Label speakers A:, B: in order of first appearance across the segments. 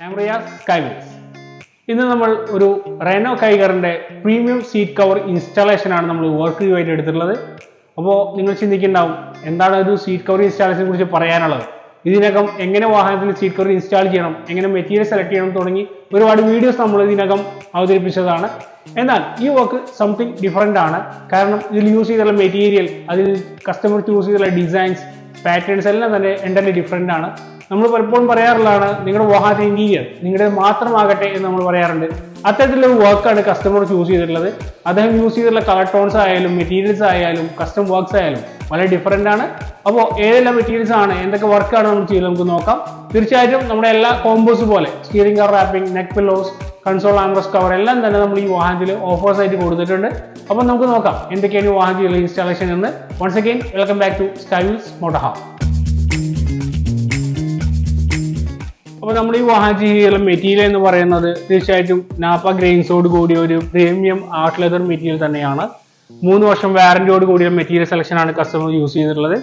A: ഞാൻ റിയാസ് സ്കൈവേസ് ഇന്ന് നമ്മൾ ഒരു റെനോ കൈഗറിന്റെ പ്രീമിയം സീറ്റ് കവർ ഇൻസ്റ്റാളേഷൻ ആണ് നമ്മൾ വർക്ക് ആയിട്ട് എടുത്തിട്ടുള്ളത്. അപ്പോൾ നിങ്ങൾ ചിന്തിക്കുന്നുണ്ടാവും എന്താണ് ഒരു സീറ്റ് കവർ ഇൻസ്റ്റാളേഷനെ കുറിച്ച് പറയാനുള്ളത്? ഇതിനകം എങ്ങനെ വാഹനത്തിൽ സീറ്റ് കവർ ഇൻസ്റ്റാൾ ചെയ്യണം എങ്ങനെ മെറ്റീരിയൽ സെലക്ട് ചെയ്യണം തുടങ്ങി ഒരുപാട് വീഡിയോസ് നമ്മൾ ഇതിനകം അവതരിപ്പിച്ചതാണ്. എന്നാൽ ഈ വർക്ക് സംതിങ് ഡിഫറെന്റ് ആണ്. കാരണം ഇതിൽ യൂസ് ചെയ്തിട്ടുള്ള മെറ്റീരിയൽ അതിൽ കസ്റ്റമർ ചൂസ് ചെയ്തിട്ടുള്ള ഡിസൈൻസ് പാറ്റേൺസ് എല്ലാം തന്നെ എന്റെ ഡിഫറെന്റ് ആണ്. നമ്മൾ പലപ്പോഴും പറയാറുള്ളതാണ് നിങ്ങളുടെ വാഹനത്തെ ഇന്റീരിയർ നിങ്ങളുടെ മാത്രമാകട്ടെ എന്ന് നമ്മൾ പറയാറുണ്ട്. അത്തരത്തിലുള്ള വർക്കാണ് കസ്റ്റമർ ചൂസ് ചെയ്തിട്ടുള്ളത്. അദ്ദേഹം യൂസ് ചെയ്തിട്ടുള്ള കളർ ടോൺസ് ആയാലും മെറ്റീരിയൽസ് ആയാലും കസ്റ്റം വർക്ക്സ് ആയാലും വളരെ ഡിഫറെന്റ് ആണ്. അപ്പോൾ ഏതെല്ലാം മെറ്റീരിയൽസ് ആണ് എന്തൊക്കെ വർക്കാണ് നമ്മൾ ചെയ്യുന്നത് നമുക്ക് നോക്കാം. തീർച്ചയായിട്ടും നമ്മുടെ എല്ലാ കോമ്പോസ് പോലെ steering cover wrapping neck pillows console ആംബ്രസ് cover എല്ലാം തന്നെ നമ്മൾ ഈ വാഹനത്തിൽ ഓഫേഴ്സ് ആയിട്ട് കൊടുത്തിട്ടുണ്ട്. അപ്പോൾ നമുക്ക് നോക്കാം എന്തൊക്കെയാണ് ഈ വാഹനത്തിലുള്ള ഇൻസ്റ്റാളേഷൻ എന്ന്. Once again welcome back to styles മോട്ടോഹാം അപ്പോൾ നമ്മൾ ഈ വാഹനത്തിലുള്ള മെറ്റീരിയൽ എന്ന് പറയുന്നത് തീർച്ചയായിട്ടും നാപ്പ ഗ്രെയിൻസോട് കൂടിയ ഒരു പ്രീമിയം ആർട്ട് ലെതർ മെറ്റീരിയൽ തന്നെയാണ്. മൂന്ന് വർഷം വാറന്റിയോട് കൂടിയ മെറ്റീരിയൽ സെലക്ഷൻ ആണ് കസ്റ്റമർ യൂസ് ചെയ്തിട്ടുള്ളത്.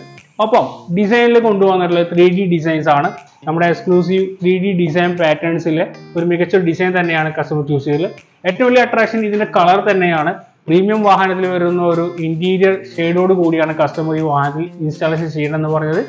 A: ഒപ്പം ഡിസൈനിൽ കൊണ്ടുവന്നിട്ടുള്ളത് ത്രീ ഡി ഡിസൈൻസ് ആണ്. നമ്മുടെ എക്സ്ക്ലൂസീവ് ത്രീ ഡി ഡിസൈൻ പാറ്റേൺസിലെ ഒരു മികച്ച ഡിസൈൻ തന്നെയാണ് കസ്റ്റമർ ചൂസ് ചെയ്തത്. ഏറ്റവും വലിയ അട്രാക്ഷൻ ഇതിന്റെ കളർ തന്നെയാണ്. പ്രീമിയം വാഹനത്തിൽ വരുന്ന ഒരു ഇന്റീരിയർ ഷെയ്ഡോട് കൂടിയാണ് കസ്റ്റമർ ഈ വാഹനത്തിൽ ഇൻസ്റ്റാളേഷൻ ചെയ്യണമെന്ന് പറഞ്ഞത്.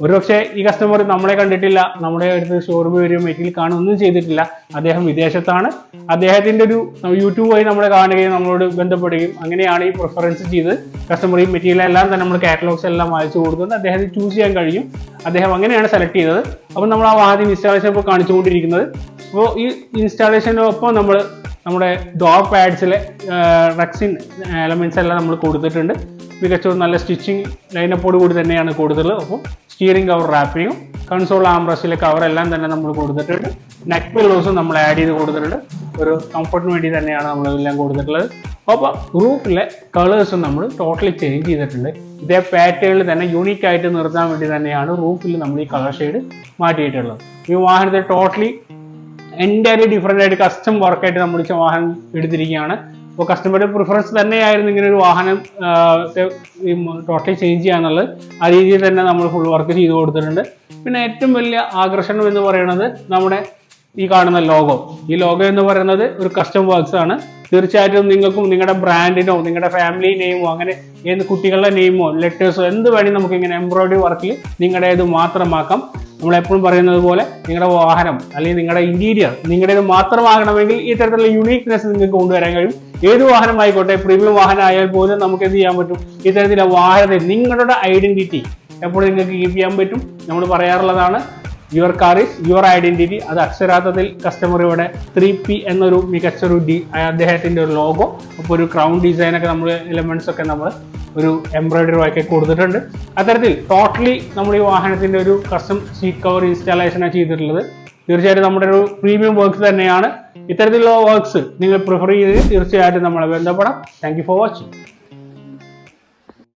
A: ഒരുപക്ഷെ ഈ കസ്റ്റമർ നമ്മളെ കണ്ടിട്ടില്ല. നമ്മുടെ അടുത്ത് ഷോറൂമിൽ വരും മെറ്റീൽ കാണും ഒന്നും ചെയ്തിട്ടില്ല. അദ്ദേഹം വിദേശത്താണ്. അദ്ദേഹത്തിന്റെ ഒരു യൂട്യൂബ് വഴി നമ്മളെ കാണുകയും നമ്മളോട് ബന്ധപ്പെടുകയും അങ്ങനെയാണ് ഈ പ്രിഫറൻസ് ചെയ്ത് കസ്റ്റമർ ഈ മെറ്റീരിയൽ എല്ലാം തന്നെ നമ്മൾ കാറ്റലോഗ്സ് എല്ലാം വായിച്ചു കൊടുക്കുന്നത്. അദ്ദേഹത്തിന് ചൂസ് ചെയ്യാൻ കഴിയും. അദ്ദേഹം അങ്ങനെയാണ് സെലക്ട് ചെയ്തത്. അപ്പം നമ്മൾ ആ വാഹനം ഇൻസ്റ്റാളേഷൻ ഇപ്പോൾ കാണിച്ചുകൊണ്ടിരിക്കുന്നത്. അപ്പോൾ ഈ ഇൻസ്റ്റാളേഷനൊപ്പം നമ്മൾ നമ്മുടെ ഡോർ പാഡ്സിലെ റക്സിൻ എലമെന്റ്സ് എല്ലാം നമ്മൾ കൊടുത്തിട്ടുണ്ട്. മികച്ച നല്ല സ്റ്റിച്ചിങ് ലൈനപ്പോട് കൂടി തന്നെയാണ് കൂടുതൽ. അപ്പോൾ സ്റ്റിയറിംഗ് കവർ റാപ്പിങ്ങും കൺസോൾ ആംബ്രസിലെ കവർ എല്ലാം തന്നെ നമ്മൾ കൊടുത്തിട്ടുണ്ട്. നെക്ക് പില്ലോസും നമ്മൾ ആഡ് ചെയ്ത് കൊടുത്തിട്ടുണ്ട്. ഒരു കംഫർട്ടിന് വേണ്ടി തന്നെയാണ് നമ്മൾ എല്ലാം കൊടുത്തിട്ടുള്ളത്. അപ്പോൾ റൂഫിലെ കളേഴ്സും നമ്മൾ ടോട്ടലി ചേഞ്ച് ചെയ്തിട്ടുണ്ട്. ഇതേ പാറ്റേണിൽ തന്നെ യൂണിക് ആയിട്ട് നിർത്താൻ വേണ്ടി തന്നെയാണ് റൂഫിൽ നമ്മൾ ഈ കളർ ഷെയ്ഡ് മാറ്റിയിട്ടുള്ളത്. ഈ വാഹനത്തെ ടോട്ടലി എന്റയർലി ഡിഫറെന്റ് ആയിട്ട് കസ്റ്റം വർക്കായിട്ട് നമ്മൾ വാഹനം എടുത്തിരിക്കുകയാണ്. അപ്പോൾ കസ്റ്റമറുടെ പ്രിഫറൻസ് തന്നെയായിരുന്നു ഇങ്ങനെ ഒരു വാഹനം ടോട്ടലി ചേഞ്ച് ചെയ്യാന്നുള്ളത്. ആ രീതിയിൽ തന്നെ നമ്മൾ ഫുൾ വർക്ക് ചെയ്ത് കൊടുത്തിട്ടുണ്ട്. പിന്നെ ഏറ്റവും വലിയ ആകർഷണം എന്ന് പറയുന്നത് നമ്മുടെ ഈ കാണുന്ന ലോഗോ ഈ ലോഗോ എന്ന് പറയുന്നത് ഒരു കസ്റ്റം വർക്ക്സ് ആണ്. തീർച്ചയായിട്ടും നിങ്ങൾക്കും നിങ്ങളുടെ ബ്രാൻഡിനോ നിങ്ങളുടെ ഫാമിലി നെയിമോ അങ്ങനെ ഏത് കുട്ടികളുടെ നെയിമോ ലെറ്റേഴ്സോ എന്ത് വേണമെങ്കിലും നമുക്ക് ഇങ്ങനെ എംബ്രോയിഡറി വർക്കിൽ നിങ്ങളുടേത് മാത്രമാക്കാം. നമ്മളെപ്പോഴും പറയുന്നത് പോലെ നിങ്ങളുടെ വാഹനം അല്ലെങ്കിൽ നിങ്ങളുടെ ഇന്റീരിയർ നിങ്ങളുടേത് മാത്രമാകണമെങ്കിൽ ഈ തരത്തിലുള്ള യുണീക്നെസ് നിങ്ങൾക്ക് കൊണ്ടുവരാൻ കഴിയും. ഏത് വാഹനം ആയിക്കോട്ടെ പ്രീമിയം വാഹനം ആയാൽ പോലും നമുക്ക് എന്ത് ചെയ്യാൻ പറ്റും? ഇത്തരത്തിലുള്ള വാഹനത്തെ നിങ്ങളുടെ ഐഡന്റിറ്റി എപ്പോഴും നിങ്ങൾക്ക് കീപ്പ് ചെയ്യാൻ പറ്റും. നമ്മൾ പറയാറുള്ളതാണ് your car is your identity അത് അക്ഷരാർത്ഥത്തിൽ കസ്റ്റമർ ഇവിടെ ത്രീ പി എന്നൊരു മികച്ചൊരു ഡി അദ്ദേഹത്തിന്റെ ഒരു ലോഗോ അപ്പോൾ ഒരു ക്രൗൺ ഡിസൈൻ ഒക്കെ നമ്മൾ എലമെന്റ്സ് ഒക്കെ നമ്മൾ ഒരു എംബ്രോയിഡറി വർക്ക് കൊടുത്തിട്ടുണ്ട്. അത്തരത്തിൽ ടോട്ടലി നമ്മൾ ഈ വാഹനത്തിന്റെ ഒരു കസ്റ്റം സീറ്റ് കവർ ഇൻസ്റ്റാളേഷനാണ് ചെയ്തിട്ടുള്ളത്. തീർച്ചയായിട്ടും നമ്മുടെ ഒരു പ്രീമിയം വർക്ക്സ് തന്നെയാണ്. ഇത്തരത്തിലുള്ള വർക്ക്സ് നിങ്ങൾ പ്രിഫർ ചെയ്ത് തീർച്ചയായിട്ടും നമ്മളെ ബന്ധപ്പെടാം. Thank for watching